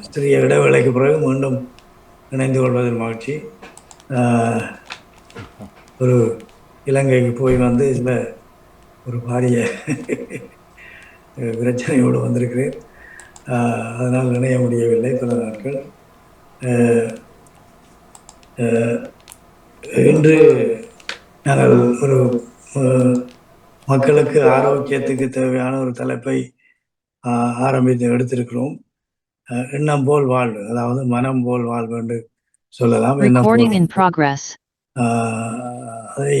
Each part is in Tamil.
சிறிய இடைவேளைக்கு பிறகு மீண்டும் இணைந்து கொள்வதில் மகிழ்ச்சி. ஒரு இலங்கைக்கு போய் வந்து சில ஒரு பாரிய பிரச்சனையோடு வந்திருக்கிறேன். அதனால் இணைய முடியவில்லை பல நாட்கள். இன்று நாங்கள் ஒரு மக்களுக்கு ஆரோக்கியத்துக்கு தேவையான ஒரு தலைப்பை ஆரம்பித்து எடுத்திருக்கிறோம். எண்ணம் போல் வாழ்வு அதாவது மனம் போல் வாழ்வு என்று சொல்லலாம். எண்ணம் அதை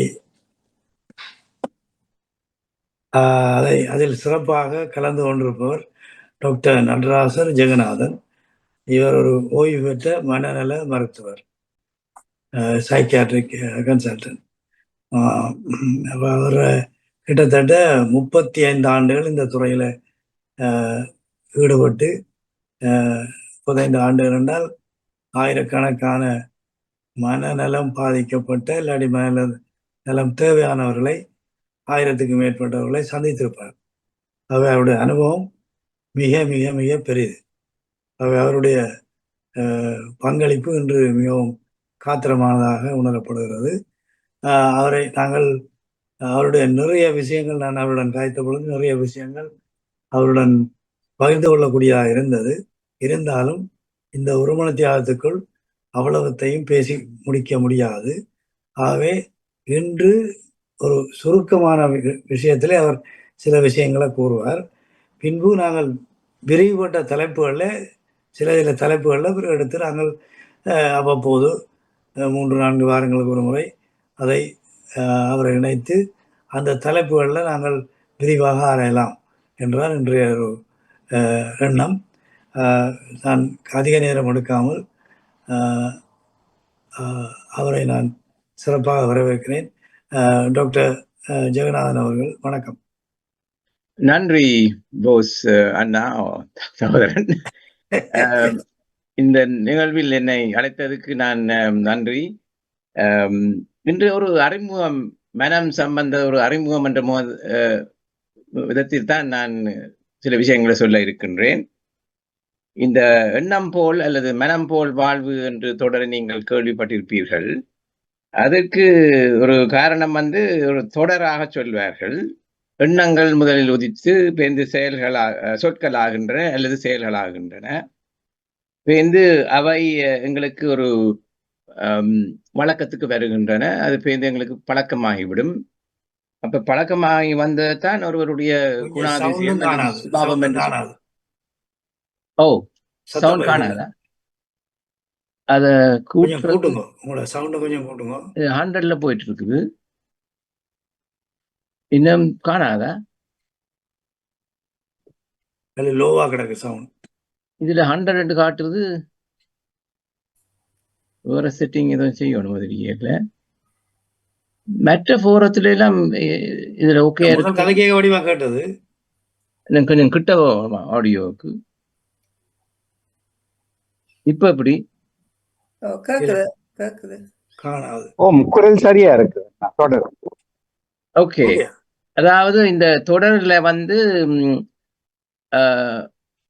அதை அதில் சிறப்பாக கலந்து கொண்டிருப்பவர் டாக்டர் நடராசர் ஜெகநாதன். இவர் ஒரு ஓய்வு பெற்ற மனநல மருத்துவர் சைக்கியாட்ரிக் கன்சல்டன்ட் அவர் கிட்டத்தட்ட முப்பத்தி ஐந்து ஆண்டுகள் இந்த துறையில் ஈடுபட்டு புதைந்து ஆண்டு இருந்தால் ஆயிரக்கணக்கான மனநலம் பாதிக்கப்பட்ட இல்லாடி மனநல நலம் தேவையானவர்களை ஆயிரத்துக்கு மேற்பட்டவர்களை சந்தித்திருப்பார். அவை அவருடைய அனுபவம் மிக மிக மிக பெரிது அவை அவருடைய பங்களிப்பு இன்று மிகவும் காத்திரமானதாக உணரப்படுகிறது. அவரை நாங்கள் அவருடைய நிறைய விஷயங்கள் நான் அவருடன் காய்த்த பொழுது நிறைய விஷயங்கள் அவருடன் பகிர்ந்து கொள்ளக்கூடியதாக இருந்தது. இருந்தாலும் இந்த ஒருமண தியாகத்துக்குள் அவ்வளவத்தையும் பேசி முடிக்க முடியாது. ஆகவே இன்று ஒரு சுருக்கமான வி- விஷயத்திலே அவர் சில விஷயங்களை கூறுவார். பின்பு நாங்கள் விரிவுபட்ட தலைப்புகளில் சில சில தலைப்புகளில் பிறகு எடுத்து நாங்கள் அவ்வப்போது மூன்று நான்கு வாரங்களுக்கு ஒரு முறை அதை அவரை இணைத்து அந்த தலைப்புகளில் நாங்கள் விரிவாக ஆராயலாம். என்றார் இன்றைய ஒரு அஹ், எண்ணம். நான் அதிக நேரம் எடுக்காமல் அவரை நான் சிறப்பாக வரவேற்கிறேன். டாக்டர் ஜெகநாதன் அவர்கள் வணக்கம். நன்றி போஸ் அண்ணா சகோதரன். அஹ், இந்த நிகழ்வில் என்னை அழைத்ததுக்கு நான் நன்றி. இன்று ஒரு அறிமுகம் மனம் சம்பந்த ஒரு அறிமுகம் என்ற விதத்தில் தான் நான் சில விஷயங்களை சொல்ல இருக்கின்றேன். இந்த எண்ணம் போல் அல்லது மனம் போல் வாழ்வு என்று தொடரை நீங்கள் கேள்விப்பட்டிருப்பீர்கள். அதற்கு ஒரு காரணம் வந்து ஒரு தொடராக சொல்வார்கள். எண்ணங்கள் முதலில் உதித்து பேர்ந்து செயல்களாக சொற்களாகின்றன அல்லது செயல்களாகின்றன. பேர்ந்து அவை எங்களுக்கு ஒரு வழக்கத்துக்கு வருகின்றன. அது பேர்ந்து எங்களுக்கு பழக்கமாகிவிடும். அப்ப பழக்கமாகி வந்ததான் ஒருவருடைய குணாதிசயம் சுபாவம் என்று ஓ சவுண்ட். காணாதா? அத கூட்டுங்க உங்களோட சவுண்டை கொஞ்சம் கூட்டுங்க ஹண்ட்ரட்ல போயிட்டு இருக்குது இன்னும் காணாதா? அது லோவா கிடக்கு சவுண்ட் இதுல ஹண்ட்ரட் காட்டுறது வேற செட்டிங் எதுவும் செய்யணும் தெரியல மற்ற போரத்துல எல்லாம் இதுல ஓகே இருக்கு. வடிவா கேட்டது. இன்னும் கொஞ்சம் கிட்ட ஆடியோவுக்கு. இப்ப எப்படி? ஓ, குரல் சரியா இருக்கு. நான் தொடரும் ஓகே Okay. அதாவது இந்த தொடர்ல வந்து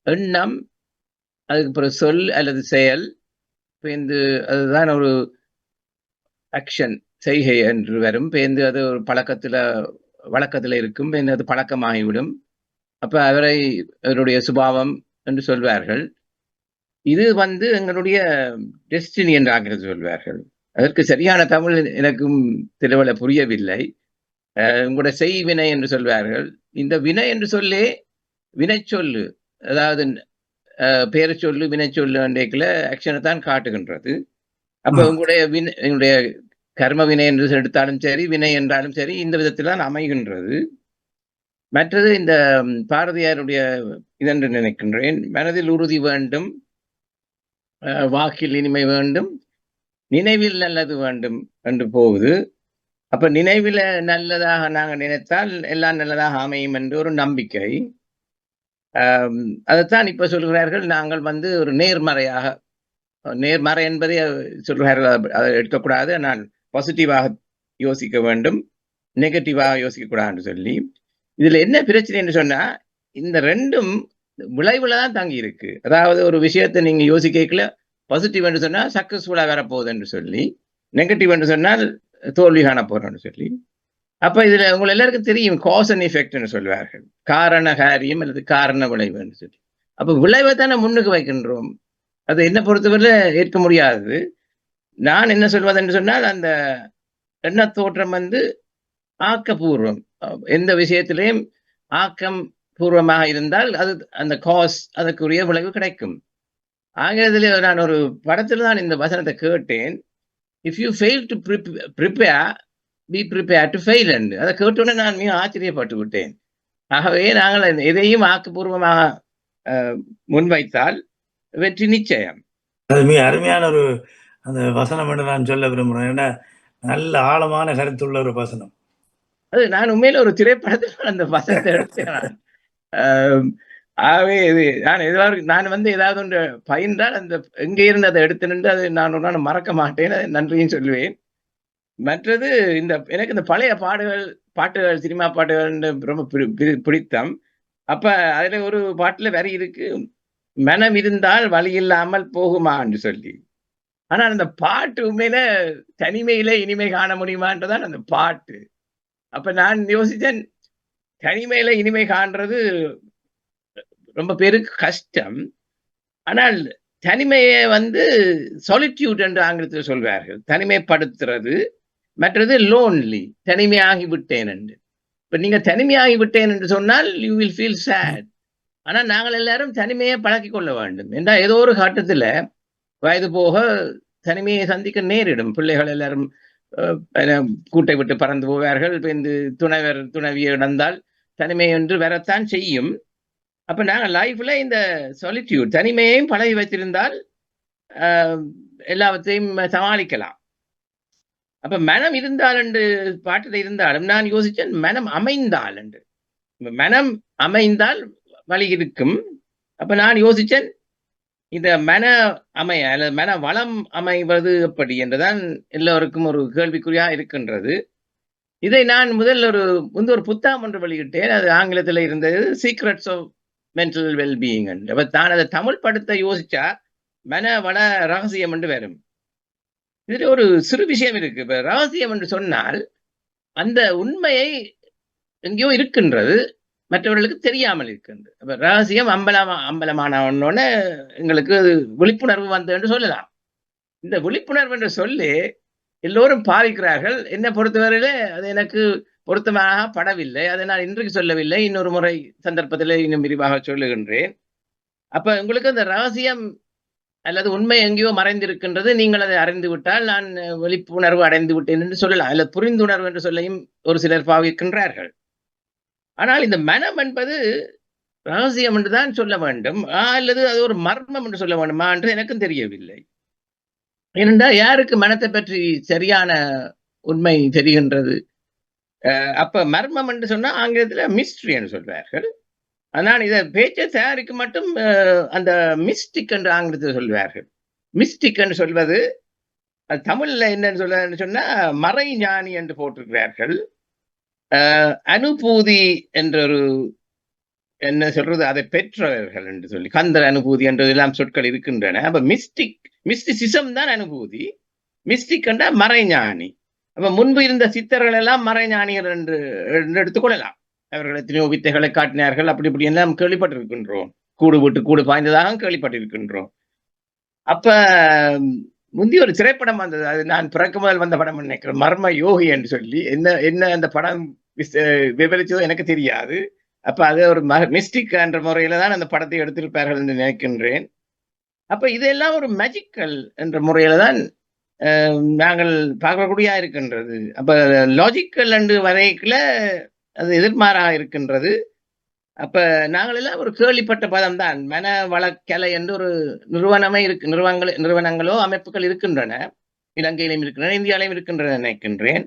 எண்ணம் அதுக்கு பிறகு சொல் அல்லது செயல் பேந்து அதுதான் ஒரு ஆக்ஷன் செய்கை என்று வரும். பேந்து அது ஒரு பழக்கத்துல வழக்கத்துல இருக்கும். பேந்து அது பழக்கமாகிவிடும். அப்ப அவரை அவருடைய சுபாவம் என்று சொல்வார்கள். இது வந்து எங்களுடைய டெஸ்டினி என்று ஆங்கிலத்தில் சொல்வார்கள். அதற்கு சரியான தமிழ் எனக்கும் திருவள்ள புரியவில்லை. உங்களோட செய் வினை என்று சொல்வார்கள். இந்த வினை என்று சொல்லே வினை சொல்லு அதாவது பேரை சொல்லு வினை சொல்லு அன்றைக்குல ஆக்ஷனை தான் காட்டுகின்றது. அப்ப. உங்களுடைய வினை உங்களுடைய கர்ம வினை என்று எடுத்தாலும் சரி வினை என்றாலும் சரி இந்த விதத்தில் தான் அமைகின்றது. மற்றது இந்த பாரதியாருடைய இதென்று நினைக்கின்றேன் மனதில் உறுதி வேண்டும் அஹ், வாக்கில் இனிமை வேண்டும் நினைவில் நல்லது வேண்டும் என்று போகுது. அப்ப நினைவில நல்லதாக நாங்கள் நினைத்தால் எல்லாம் நல்லதாக அமையும் என்று ஒரு நம்பிக்கை. அதைத்தான் இப்ப சொல்கிறார்கள் நாங்கள் வந்து ஒரு நேர்மறையாக நேர்மறை என்பதை சொல்கிறார்கள் அதை- அதை எடுக்கக்கூடாது நான் பாசிட்டிவாக யோசிக்க வேண்டும் நெகட்டிவாக யோசிக்க கூடாதுன்னு சொல்லி இதுல என்ன பிரச்சனை என்று சொன்னா இந்த ரெண்டும் விளைவுல தான் தங்கி இருக்கு அதாவது ஒரு விஷயத்தை நீங்க யோசிக்கல பாசிட்டிவ் என்று சொன்னா சக்ஸஸ்ஃபுல்லாக வரப்போகுது என்று சொல்லி நெகட்டிவ் என்று சொன்னால் தோல்வி காண போறோம்னு சொல்லி. அப்போ இதுல உங்களை எல்லாருக்கும் தெரியும் காஸ் அண்ட் எஃபெக்ட்னு சொல்வார்கள். காரண காரியம் அல்லது காரண விளைவுன்னு சொல்லி. அப்போ விளைவை தானே முன்னுக்கு வைக்கின்றோம். அது என்ன பொறுத்தவரை ஏற்க முடியாது. நான் என்ன சொல்வது என்று சொன்னால் அந்த எண்ண தோற்றம் வந்து ஆக்கப்பூர்வம் எந்த விஷயத்திலையும் ஆக்கம் பூர்வமாக இருந்தால் அது அந்த காஸ் அதற்குரிய விளைவு கிடைக்கும். ஆங்கிலத்தில் நான் ஒரு படத்தில் தான் இந்த வசனத்தை கேட்டேன். If you fail to prepare be prepare to fail என்று. அதை கேட்டோன்னே நான் மிக ஆச்சரியப்பட்டு விட்டேன். ஆகவே நாங்கள் எதையும் ஆக்கப்பூர்வமாக முன்வைத்தால் வெற்றி நிச்சயம். அது மிக அருமையான ஒரு அந்த வசனம் என்று நான் சொல்ல விரும்புகிறேன். ஏன்னா நல்ல ஆழமான கருத்துள்ள ஒரு வசனம். அது நான் உண்மையில ஒரு திரைப்படத்தில் அந்த வசனத்தை எடுத்தேன் ஆகவே இது நான் எதாவது நான் வந்து ஏதாவது ஒன்று பயின்றால் அந்த எங்கே இருந்து அதை எடுத்து நின்று அதை நான் ஒரு நாள் மறக்க மாட்டேன். அதை நன்றியும் சொல்லுவேன். மற்றது இந்த எனக்கு இந்த பழைய பாடுகள் பாட்டுகள் சினிமா பாட்டுகள் ரொம்ப பிடி- பிடித்தம். அப்ப அதுல ஒரு பாட்டுல வரி இருக்கு. மனம் இருந்தால் வழி இல்லாமல் போகுமா என்று சொல்லி. ஆனால் அந்த பாட்டு உண்மையில தனிமையில இனிமை காண முடியுமான்றதான் அந்த பாட்டு. அப்ப நான் யோசிச்சேன் தனிமையில இனிமை காண்றது ரொம்ப பேருக்கு கஷ்டம். ஆனால் தனிமையை வந்து சொலிட்யூட் என்று ஆங்கிலத்தில் சொல்வார்கள். தனிமைப்படுத்துறது மற்றது லோன்லி தனிமையாகி விட்டேன் என்று. இப்ப நீங்க தனிமையாகி விட்டேன் என்று சொன்னால் யூ வில் ஃபீல் சேட் ஆனா நாங்கள் எல்லாரும் தனிமையை பழக்கிக் கொள்ள வேண்டும். என்றால் ஏதோ ஒரு கட்டத்துல வயது போக தனிமையை சந்திக்க நேரிடும். பிள்ளைகள் எல்லாரும் கூட்டை விட்டு பறந்து போவார்கள். இந்த துணைவர் துணைவியை இழந்தால் தனிமை என்று வரத்தான் செய்யும். அப்ப நாங்கள் லைஃப்ல இந்த சொலிட்யூட் தனிமையையும் பழகி வைத்திருந்தால் ஆஹ், எல்லாவற்றையும் சமாளிக்கலாம். அப்ப மனம் இருந்தால் என்று பாட்டில் இருந்தாலும் நான் யோசிச்சேன் மனம் அமைந்தால் என்று. மனம் அமைந்தால் வழி இருக்கும். அப்ப நான் யோசிச்சேன் இந்த மன அமைய அல்லது மன வளம் அமைவது எப்படி என்றுதான் எல்லோருக்கும் ஒரு கேள்விக்குறியா இருக்கின்றது. இதை நான் முதல் ஒரு முந்த ஒரு புத்தகம் ஒன்று வெளியிட்டேன். அது ஆங்கிலத்தில் இருந்தது சீக்ரெட்ஸ் ஆஃப் மென்டல் வெல்பீயிங் அப்ப தான் அதை தமிழ் படுத்த யோசிச்சா மன வள ரகசியம் என்று வரும். இதில் ஒரு சிறு விஷயம் இருக்கு. இப்ப ரகசியம் என்று சொன்னால் அந்த உண்மையை எங்கேயோ இருக்கின்றது. மற்றவர்களுக்கு தெரியாமல் இருக்கின்றது. அப்ப ரகசியம் அம்பலம் அம்பலமானவனோட எங்களுக்கு விழிப்புணர்வு வந்து என்று சொல்லலாம். இந்த விழிப்புணர்வு என்று சொல்லி எல்லோரும் பாவிக்கிறார்கள். என்னை பொறுத்தவரையில அது எனக்கு பொருத்தமாக படவில்லை. அதை நான் இன்றைக்கு சொல்லவில்லை. இன்னொரு முறை சந்தர்ப்பத்தில் இன்னும் விரிவாக சொல்லுகின்றேன். அப்ப உங்களுக்கு அந்த ரகசியம் அல்லது உண்மை எங்கேயோ மறைந்திருக்கின்றது. நீங்கள் அதை அறிந்து விட்டால் நான் விழிப்புணர்வு அடைந்து விட்டேன் என்று சொல்லலாம். அல்லது புரிந்துணர்வு என்று சொல்லையும் ஒரு சிலர் பாவிக்கின்றார்கள். ஆனால் இந்த மனம் என்பது ரகசியம் என்று தான் சொல்ல வேண்டும். அல்லது அது ஒரு மர்மம் என்று சொல்ல வேண்டுமா என்று எனக்கும் தெரியவில்லை. ஏனென்றால் யாருக்கு மனத்தை பற்றி சரியான உண்மை தெரிகின்றது? அஹ் அப்ப மர்மம் என்று சொன்னா ஆங்கிலத்துல மிஸ்ட்ரி என்று சொல்வார்கள். ஆனால் இதை பேச்சை தயாரிக்க மட்டும் அஹ், அந்த மிஸ்டிக் என்று ஆங்கிலத்தில் சொல்வார்கள். மிஸ்டிக் என்று சொல்வது தமிழ்ல என்னன்னு சொல்ல சொன்னா மறை ஞானி என்று போட்டிருக்கிறார்கள். அனுபூதி என்ற ஒரு என்ன சொல்றது அதை பெற்றவர்கள் என்று சொல்லி கந்தர் அனுபூதி என்ற எல்லாம் சொற்கள் இருக்கின்றன. அப்ப மிஸ்டிக் மிஸ்டிசிசம் தான் அனுபூதி. மிஸ்டிக் என்ற மறைஞானி. அப்ப முன்பு இருந்த சித்தர்கள் எல்லாம் மறைஞானியர் என்று என்று எடுத்துக்கொள்ளலாம் அவர்கள் எத்தனையோ வித்தைகளை காட்டினார்கள். அப்படி இப்படி எல்லாம் கேள்விப்பட்டிருக்கின்றோம். கூடு விட்டு கூடு பாய்ந்ததாக கேள்விப்பட்டிருக்கின்றோம். அப்ப முந்தி ஒரு திரைப்படம் வந்தது. அது நான் பிறக்க முதல் வந்த படம் நினைக்கிறேன். மர்ம யோகி என்று சொல்லி என்ன என்ன அந்த படம் விவரிச்சதோ எனக்கு தெரியாது. அப்ப அது ஒரு மிஸ்டிக் என்ற முறையில தான் அந்த படத்தை எடுத்திருப்பார்கள் என்று நினைக்கின்றேன். அப்ப இதெல்லாம் ஒரு மேஜிக்கல் என்ற முறையில தான் நாங்கள் பார்க்கக்கூடியா இருக்கின்றது. அப்ப லாஜிக்கல் என்று வரைக்குள்ள அது எதிர்மாறாக இருக்கின்றது. அப்ப நாங்கள் எல்லாம் ஒரு கேள்விப்பட்ட பதம் தான் மன வளக்கலை என்று ஒரு நிறுவனமே இருக்கு நிறுவனங்கள் நிறுவனங்களோ அமைப்புகள் இருக்கின்றன. இலங்கையிலும் இருக்கின்றன இந்தியாவிலும் இருக்கின்றன நினைக்கின்றேன்.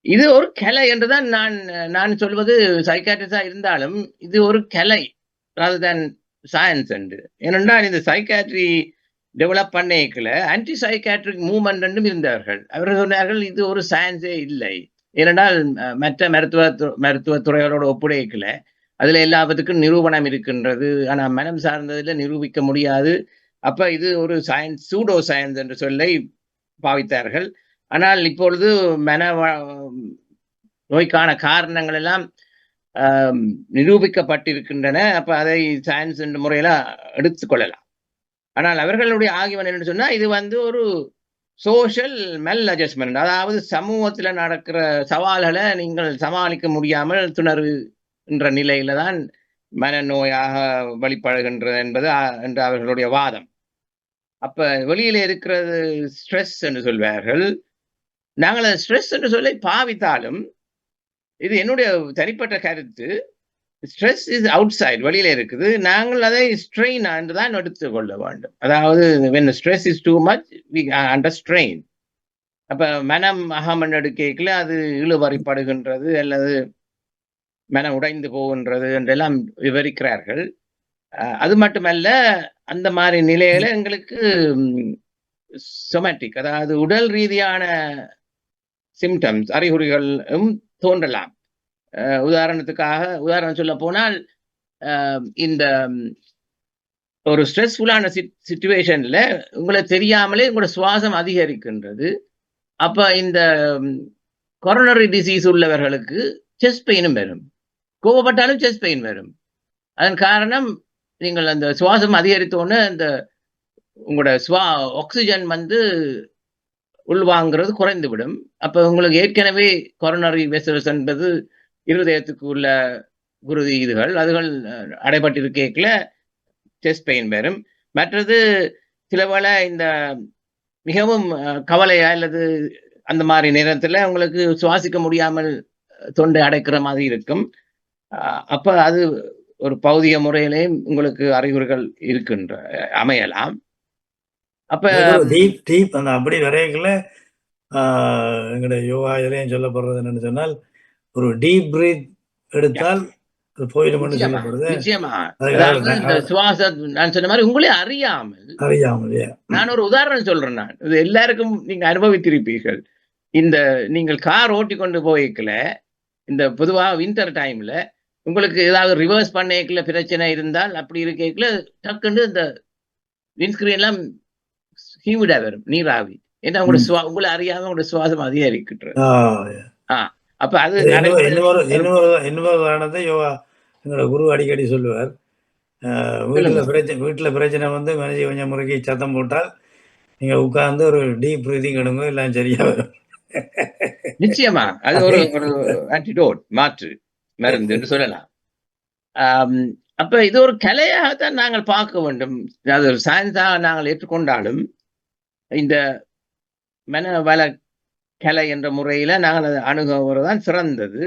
இது ஒரு கலை என்றுதான் நான் நான் சொல்வது சைக்காட்ரிஸ்டா இருந்தாலும் இது ஒரு கலை rather தேன் சயின்ஸ் என்று. ஏனென்றால் இந்த சைக்காட்ரி டெவலப் பண்ணிக்கல ஆன்டி சைக்காட்ரிக் மூவ்மெண்ட் என்றும் இருந்தார்கள். அவர்கள் சொன்னார்கள் இது ஒரு சயின்ஸே இல்லை. ஏனென்றால் மற்ற மருத்துவ து- மருத்துவ துறைகளோட ஒப்புடைக்கல அதுல எல்லாத்துக்கும் நிரூபணம் இருக்கின்றது. ஆனா மனம் சார்ந்ததுல நிரூபிக்க முடியாது. அப்ப இது ஒரு சயின்ஸ் சூடோ சயின்ஸ் என்று சொல்லை பாவித்தார்கள். ஆனால் இப்பொழுது மன நோய்க்கான காரணங்கள் எல்லாம் நிரூபிக்கப்பட்டிருக்கின்றன. அப்ப அதை சயின்ஸ் என்ற முறையில எடுத்துக்கொள்ளலாம் ஆனால் அவர்களுடைய ஆகியவன் என்று சொன்னா இது வந்து ஒரு சோஷியல் மெல் அட்ஜஸ்ட்மெண்ட் அதாவது சமூகத்துல நடக்கிற சவால்களை நீங்கள் சமாளிக்க முடியாமல் துணர்வு என்ற நிலையில தான் மனநோயாக வழிபடுகின்றது என்பது என்று அவர்களுடைய வாதம். அப்ப வெளியில இருக்கிறது ஸ்ட்ரெஸ் என்று சொல்வார்கள். நாங்கள் ஸ்ட்ரெஸ் என்று சொல்லி பாவித்தாலும் இது என்னுடைய தனிப்பட்ட கருத்து ஸ்ட்ரெஸ் இஸ் அவுட் சைட் வெளியில இருக்குது. நாங்கள் அதை ஸ்ட்ரெயின் என்று தான் எடுத்துக்கொள்ள வேண்டும். அதாவது when stress is too much we under strain அப்போ அப்ப மனம் அகமன் எடுக்கைக்குள்ள அது இழுவறிப்படுகின்றது அல்லது மன உடைந்து போகின்றது என்றெல்லாம் விவரிக்கிறார்கள். அது மட்டுமல்ல அந்த மாதிரி நிலையில எங்களுக்கு சொமேட்டிக் அதாவது உடல் ரீதியான சிம்டம்ஸ் அறிகுறிகளும் தோன்றலாம். உதாரணத்துக்காக உதாரணம் சொல்ல போனால் இந்த ஒரு ஸ்ட்ரெஸ்ஃபுல்லான சுச்சுவேஷன்ல உங்களை தெரியாமலே உங்களோட சுவாசம் அதிகரிக்கின்றது. அப்ப இந்த கொரோனரி டிசீஸ் உள்ளவர்களுக்கு செஸ்ட் பெயினும் வரும். கோவப்பட்டாலும் செஸ்ட் பெயின் வரும். அதன் காரணம் நீங்கள் அந்த சுவாசம் அதிகரித்தோன்னு அந்த உங்களோட சுவா ஆக்சிஜன் வந்து உள்வாங்கிறது குறைந்து விடும் அப்போ உங்களுக்கு ஏற்கனவே கொரோனரி வெசல்ஸ் என்பது இருதயத்துக்கு உள்ள குருதி இதுகள் அதுகள் அஹ், அடைபட்டிருக்கேக்கில் செஸ்ட் பெயின் வரும். மற்றது சிலவேளை இந்த மிகவும் கவலையா அல்லது அந்த மாதிரி நேரத்துல உங்களுக்கு சுவாசிக்க முடியாமல் தொண்டை அடைக்கிற மாதிரி இருக்கும். அப்ப அது ஒரு பௌதிக முறையிலேயும் உங்களுக்கு அறிகுறிகள் இருக்கின்ற அமையலாம். அப்ப டீப் டீப் அந்த அப்படி வரையக்குள்ள எங்களுடைய யோகா இதுலயும் சொல்லப்படுறது என்னன்னு சொன்னால் ஒரு டீப் பிரீத் எடுத்தால் போயிடும்னு சொல்லப்படுது. நிச்சயமா. சுவாச நான் சொன்ன மாதிரி உங்களே அறியாமல் அறியாமலே நான் ஒரு உதாரணம் சொல்றேன் நான். இது எல்லாருக்கும் நீங்க அனுபவித்திருப்பீர்கள். இந்த நீங்கள் கார் ஓட்டி கொண்டு போய்க்கல இந்த பொதுவா வின்டர் டைம்ல உங்களுக்கு ஏதாவது ரிவர்ஸ் பண்ணேக்கல பிரச்சனை இருந்தால் அப்படி இருக்கேக்கல டக்குன்னு இந்த விண்ஸ்கிரீன் எல்லாம் ஹீவிடா வரும் நீராவி. ஏன்னா உங்களோட. சுவா உங்களை அறியாம உங்களோட சுவாசம் அதிகரிக்கிட்டு ஆஹ் அப்ப அது இன்னொரு யோகா எங்களோட குரு அடிக்கடி சொல்லுவார். வீட்டுல. பிரச்சனை வீட்டுல பிரச்சனை வந்து மனைவி கொஞ்சம் முறைக்கு சத்தம் போட்டால் நீங்க உட்கார்ந்து ஒரு டீப் பிரீதிங் எடுங்க எல்லாம் சரியா வரும். நிச்சயமா. அது ஒரு ஒரு ஆன்டிடோட் மாற்று. மருந்து என்று சொல்லலாம். அப்ப இது ஒரு கலையாகத்தான் நாங்கள் பார்க்க வேண்டும். அது ஒரு சயின்ஸாக நாங்கள் ஏற்றுக்கொண்டாலும் இந்த மனவள கலை என்ற முறையில நாங்கள் அதை அணுகுவதுதான் சிறந்தது.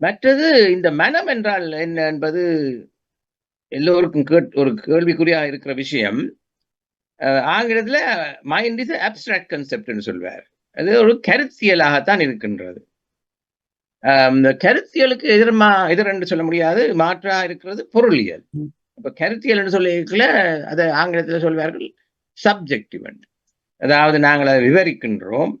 மற்றது இந்த மனம் என்றால் என்ன என்பது எல்லோருக்கும் கேட் ஒரு கேள்விக்குறியா இருக்கிற விஷயம். ஆங்கிலத்துல மைண்ட் இஸ் அப்டிராக்ட் கன்செப்ட்னு சொல்வார். அது ஒரு கருத்தியலாகத்தான் இருக்கின்றது. இந்த கருத்தியலுக்கு எதிர்மா எதிர் என்று சொல்ல முடியாது மாற்றா இருக்கிறது பொருளியல். இப்ப கருத்தியல் என்று சொல்லியிருக்கல அதை ஆங்கிலத்துல சொல்வார்கள் சப்ஜெக்டிவ் அதாவது நாங்கள் அதை விவரிக்கின்றோம்.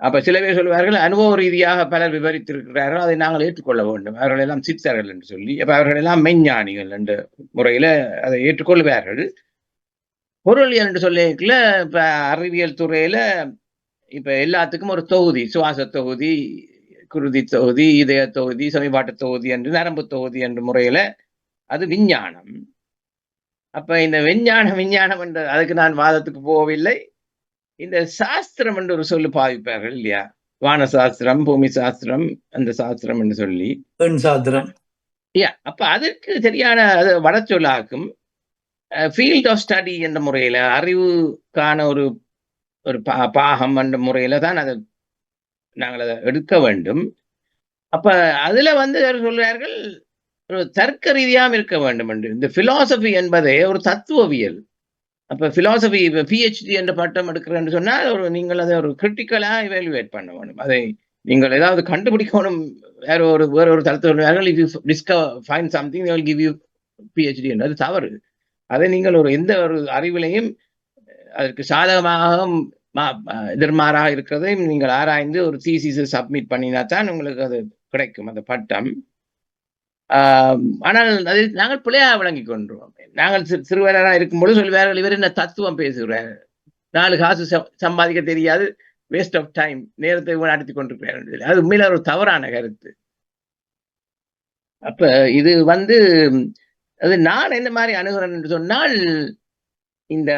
அப்ப சில பேர் சொல்வார்கள் அனுபவ ரீதியாக பலர் விவரித்திருக்கிறார்கள் அதை நாங்கள் ஏற்றுக்கொள்ள வேண்டும். அவர்கள் எல்லாம் சித்தர்கள் என்று சொல்லி அப்ப அவர்கள் எல்லாம் மெஞ்ஞானிகள் என்ற முறையில அதை ஏற்றுக்கொள்வார்கள். பொருளியல் என்று சொல்லியிருக்கல இப்ப அறிவியல் துறையில இப்ப எல்லாத்துக்கும் ஒரு தொகுதி சுவாச தொகுதி குருதி தொகுதி இதய தொகுதி சமீபாட்டு தொகுதி என்று நரம்பு தொகுதி என்ற முறையில அது விஞ்ஞானம். அப்ப இந்த விஞ்ஞானம் விஞ்ஞானம் என்ற அதுக்கு நான் வாதத்துக்கு போகவில்லை. இந்த சாஸ்திரம் என்று ஒரு சொல்லு பாவிப்பார்கள் இல்லையா? வான சாஸ்திரம் பூமி சாஸ்திரம் அந்த சாஸ்திரம் என்று சொல்லி. பெண் சாத்திரம் யா அப்ப அதற்கு சரியான அது வடச்சொல்லாக்கும் ஃபீல்ட் ஆஃப் ஸ்டடி என்ற முறையில அறிவுக்கான ஒரு ஒரு பா- பாகம் என்ற முறையில தான் அதை நாங்கள் அதை எடுக்க வேண்டும். அப்ப அதுல வந்து சொல்றார்கள் ஒரு தர்க்க ரீதியாக இருக்க வேண்டும் என்று. இந்த பிலாசபி என்பதே ஒரு தத்துவவியல். அப்ப பிலாசபி பிஹெச்டி என்ற பட்டம் எடுக்கிறேன்னு சொன்னால் ஒரு நீங்கள் அதை ஒரு கிரிட்டிக்கலா இவாலுவேட் பண்ண வேண்டும். அதை நீங்கள் ஏதாவது கண்டுபிடிக்கணும் வேற ஒரு வேற ஒரு தளத்தில் if you discover find something give you PhD என்றது தவறு. அதை நீங்கள் ஒரு எந்த ஒரு அறிவிலையும் அதற்கு சாதகமாகவும் மா- எதிர்மாறாக இருக்கிறதையும் நீங்கள் ஆராய்ந்து ஒரு தீசிஸ் சப்மிட் பண்ணினா தான் உங்களுக்கு அது கிடைக்கும் அந்த பட்டம். ஆஹ் ஆனால் அது நாங்கள் பிள்ளையாக விளங்கி கொண்டோம். நாங்கள் சிறு சிறுவராக இருக்கும்போது சொல்லுவார்கள் இவர் என்ன தத்துவம் பேசுகிறார்? நாலு காசு சம்பாதிக்க தெரியாது. வேஸ்ட் ஆஃப் டைம் நேரத்தை நடத்தி கொண்டிருக்கிறார் அது உண்மையில ஒரு தவறான கருத்து. அப்ப இது வந்து அது நான் என்ன மாதிரி அணுகிறேன் என்று சொன்னால் இந்த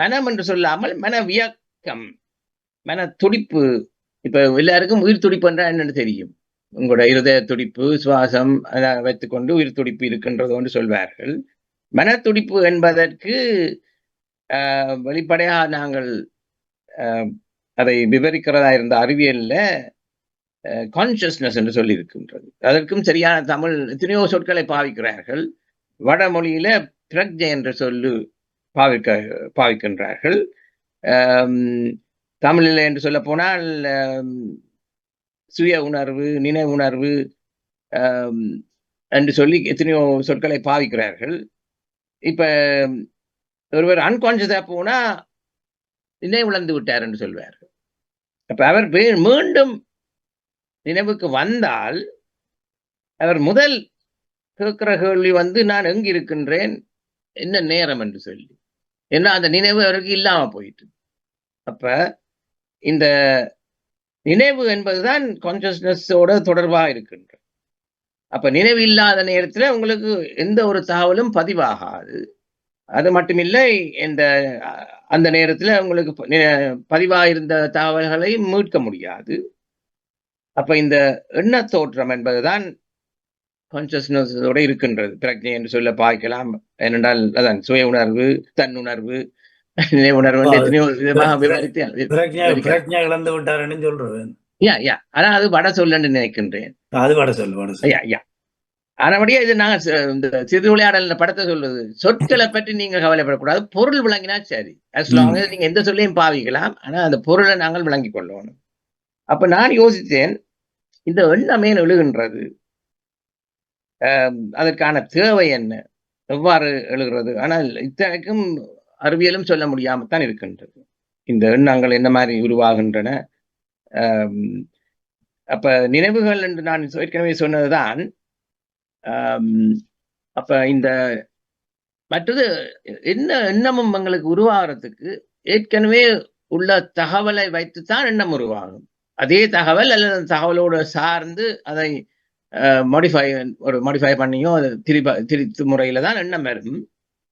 மனம் என்று சொல்லாமல் மன வியக்கம் மன துடிப்பு இப்ப எல்லாருக்கும் உயிர் துடிப்பு என்றால் என்னன்னு தெரியும்? உங்களோட இருதய துடிப்பு சுவாசம் அதை வைத்துக்கொண்டு உயிர் துடிப்பு இருக்கின்றது என்று சொல்வார்கள். மன துடிப்பு என்பதற்கு ஆஹ், வெளிப்படையாக நாங்கள் அதை விவரிக்கிறதா இருந்த அறிவியல்ல கான்சியஸ்னஸ் என்று சொல்லி இருக்கின்றது அதற்கும் சரியான தமிழ் எத்தனையோ சொற்களை பாவிக்கிறார்கள். வடமொழியில பிரக்ஞை என்ற சொல்லு பாவிக்க பாவிக்கின்றார்கள். தமிழில் என்று சொல்ல போனால் சுய உணர்வு நினைவுணர்வு உணர்வு என்று சொல்லி எத்தனையோ சொற்களை பாவிக்கிறார்கள். இப்ப ஒருவர் அன்கான்சியஸா போனா நினைவிழந்து விட்டார் என்று சொல்வார். அப்ப அவர் மீண்டும் நினைவுக்கு வந்தால் அவர் முதல் கேட்கிற கேள்வி வந்து நான் எங்கிருக்கின்றேன்? என்ன நேரம்? என்று சொல்லி. ஏன்னா அந்த நினைவு அவருக்கு இல்லாம போயிட்டு. அப்ப இந்த நினைவு என்பதுதான் கான்சியஸ்னஸோட தொடர்பா இருக்கின்ற. அப்ப நினைவு இல்லாத நேரத்துல உங்களுக்கு எந்த ஒரு தகவலும் பதிவாகாது. அது மட்டுமில்லை இந்த அந்த நேரத்துல உங்களுக்கு பதிவாக இருந்த பதிவாயிருந்த தகவல்களை மீட்க முடியாது. அப்ப இந்த எண்ண தோற்றம் என்பதுதான் கான்சியஸ்னஸோட இருக்கின்றது. பிரக்ஞை என்று சொல்ல பார்க்கலாம் ஏனென்றால் அதான் சுய உணர்வு தன்னுணர்வு நினைவுணர்வு என்று எத்தனையோ விதமாக விவரித்து இழந்து விட்டாருன்னு சொல்றேன் யா யா. ஆனா அது வட சொல்லன்னு நினைக்கின்றேன். அது வட யா யா. இது நாங்க இந்த சிறு விளையாடல் படத்தை சொல்லுது சொற்களை பற்றி நீங்க கவலைப்படக்கூடாது. பொருள் விளங்கினா சரி. As long ம். as நீங்க எந்த சொல்லையும் பாவிக்கலாம். ஆனா அந்த பொருளை நாங்கள் விளங்கிக் கொள்ளணும். அப்ப நான் யோசித்தேன் இந்த எண்ணமே எழுகின்றது அதற்கான தேவை என்ன? எவ்வாறு எழுகிறது? ஆனால் இத்தனைக்கும் அறிவியலும் சொல்ல முடியாமத்தான் இருக்கின்றது. இந்த எண்ணங்கள் என்ன மாதிரி உருவாகின்றன? அப்ப நினைவுகள் என்று நான் ஏற்கனவே சொன்னதுதான். அப்ப இந்த மற்றது என்ன எண்ணமும் எங்களுக்கு உருவாகிறதுக்கு ஏற்கனவே உள்ள தகவலை வைத்துத்தான் எண்ணம் உருவாகும். அதே தகவல் அல்லது அந்த தகவலோடு சார்ந்து அதை மாடிஃபை ஒரு மாடிஃபை பண்ணியோ அது திரிப திரித்து முறையில தான் எண்ணம் வரும்.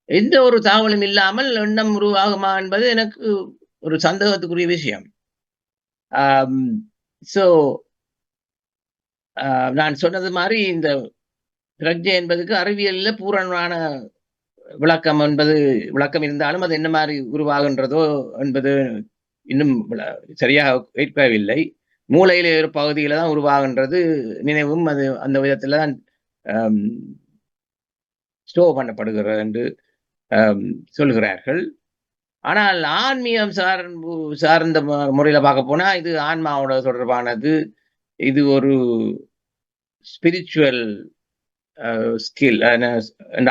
எந்த ஒரு தகவலும் இல்லாமல் எண்ணம் உருவாகுமா என்பது எனக்கு ஒரு சந்தேகத்துக்குரிய விஷயம். ஸோ நான் சொன்னது மாதிரி இந்த பிரஜை என்பதுக்கு அறிவியல்ல பூரணமான விளக்கம் என்பது விளக்கம் இருந்தாலும் அது என்ன மாதிரி உருவாகின்றதோ என்பது இன்னும் சரியாக ஏற்கவில்லை மூளையில ஒரு பகுதியில தான் உருவாகின்றது நினைவும் அது அந்த விதத்துல தான் ஸ்டோர் பண்ணப்படுகிறது என்று சொல்கிறார்கள். ஆனால் ஆன்மீகம் சார்பு சார்ந்த முறையில் பார்க்க போனால் இது ஆன்மாவோட தொடர்பானது. இது ஒரு ஸ்பிரிச்சுவல் ஸ்கில்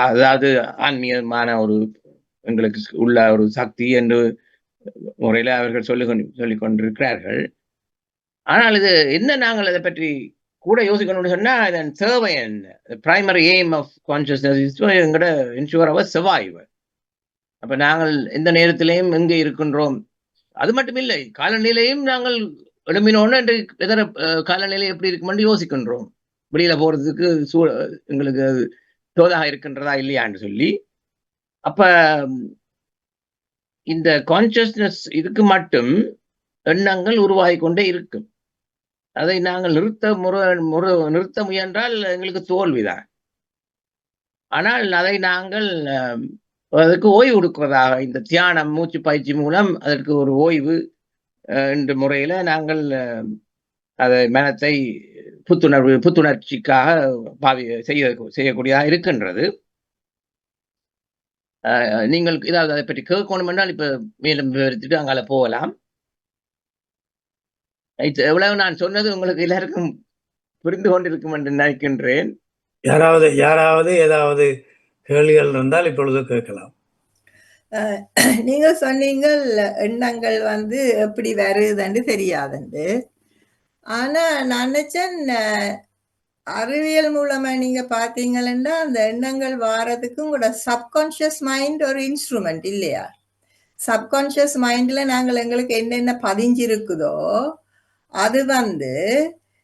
அதாவது ஆன்மீகமான ஒரு எங்களுக்கு உள்ள ஒரு சக்தி என்று முறையில் அவர்கள் சொல்லி சொல்லி கொண்டிருக்கிறார்கள் ஆனால் இது என்ன நாங்கள் அதை பற்றி கூட யோசிக்கணும்னு சொன்னா இதன் தேவை என்ன? பிரைமரி எய்ம் ஆஃப் கான்சியஸ்னஸ் எங்கட இன்ஷூர் அவர் சர்வைவர் அப்ப நாங்கள் எந்த நேரத்திலையும் எங்கே இருக்கின்றோம்? அது மட்டும் இல்லை காலநிலையும் நாங்கள் எழும்பினோன்னு என்று எதிர காலநிலை எப்படி இருக்குமென்று யோசிக்கின்றோம். வெளியில போறதுக்கு சூ எங்களுக்கு தோதாக இருக்கின்றதா இல்லையான்னு சொல்லி அப்ப இந்த கான்சியஸ்னஸ் இதுக்கு மட்டும் எண்ணங்கள் உருவாகி கொண்டே இருக்கும். அதை நாங்கள் நிறுத்த முறை முறை நிறுத்த முயன்றால் எங்களுக்கு தோல்விதான். ஆனால் அதை நாங்கள் அதற்கு ஓய்வு கொடுக்கிறதாக இந்த தியானம் மூச்சு பயிற்சி மூலம் அதற்கு ஒரு ஓய்வு அஹ், என்ற முறையில நாங்கள் அதை மனத்தை புத்துணர்வு புத்துணர்ச்சிக்காக பாவி செய்ய செய்யக்கூடியதாக இருக்கின்றது. நீங்கள் ஏதாவது அதை பற்றி கேட்கணும் என்றால் இப்ப மேலும் விவரித்துட்டு அங்கால போகலாம். இது எவ்வளவு நான் சொன்னது உங்களுக்கு எல்லாருக்கும் புரிந்து கொண்டிருக்கும் என்று நினைக்கின்றேன். யாராவது யாராவது ஏதாவது கேள்விகள் இருந்தால் இப்பொழுது கேட்கலாம். அஹ், நீங்க சொன்னீங்கள் எண்ணங்கள் வந்து எப்படி வருதுன்னு தெரியாதுண்டு. ஆனா நான் நினைச்சேன் அறிவியல் மூலமா நீங்க பாத்தீங்கன்னா அந்த எண்ணங்கள் வாரதுக்கும் கூட சப்கான்ஷியஸ் மைண்ட் ஒரு இன்ஸ்ட்ருமெண்ட் இல்லையா? சப்கான்ஷியஸ் மைண்ட்ல நாங்கள் எங்களுக்கு என்னென்ன பதிஞ்சிருக்குதோ அது வந்து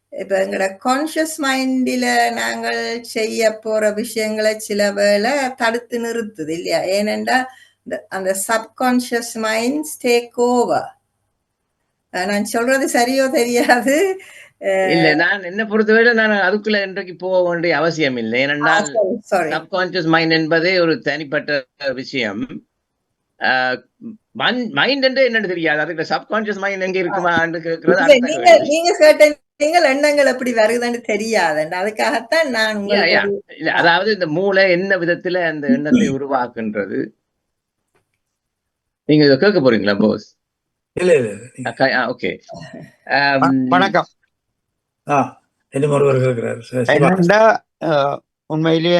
இப்ப எங்களோட கான்ஷியஸ் மைண்டில நாங்கள் செய்ய போற விஷயங்களை சில வேளை தடுத்து நிறுத்துது இல்லையா? ஏனென்றா இந்த- அந்த சப்கான்ஷியஸ் மைண்ட் டேக் ஓவர் நான் சொல்றது சரியோ தெரியாது. இல்ல நான் என்ன பொறுத்தவரை நான் அதுக்குள்ள இன்றைக்கு போக வேண்டிய அவசியம் இல்லை. ஏனென்றால் சப்கான்சியஸ் மைண்ட் என்பதே ஒரு தனிப்பட்ட விஷயம். மைண்ட் என்று என்னன்னு தெரியாது. அதுக்கு சப்கான்சியஸ் மைண்ட் எங்க இருக்குமா நீங்க. நீங்க கேட்ட நீங்கள் எண்ணங்கள் எப்படி வருதுன்னு தெரியாது. அதுக்காகத்தான் நான் அதாவது இந்த மூளை என்ன விதத்துல அந்த எண்ணத்தை உருவாக்குன்றது. நீங்க இதை கேட்க போறீங்களா போஸ் இல்ல இல்ல. ஓகே வணக்கம். ஆ இன்னும் ஒருவர் கேட்கிறாரு. உண்மையிலேயே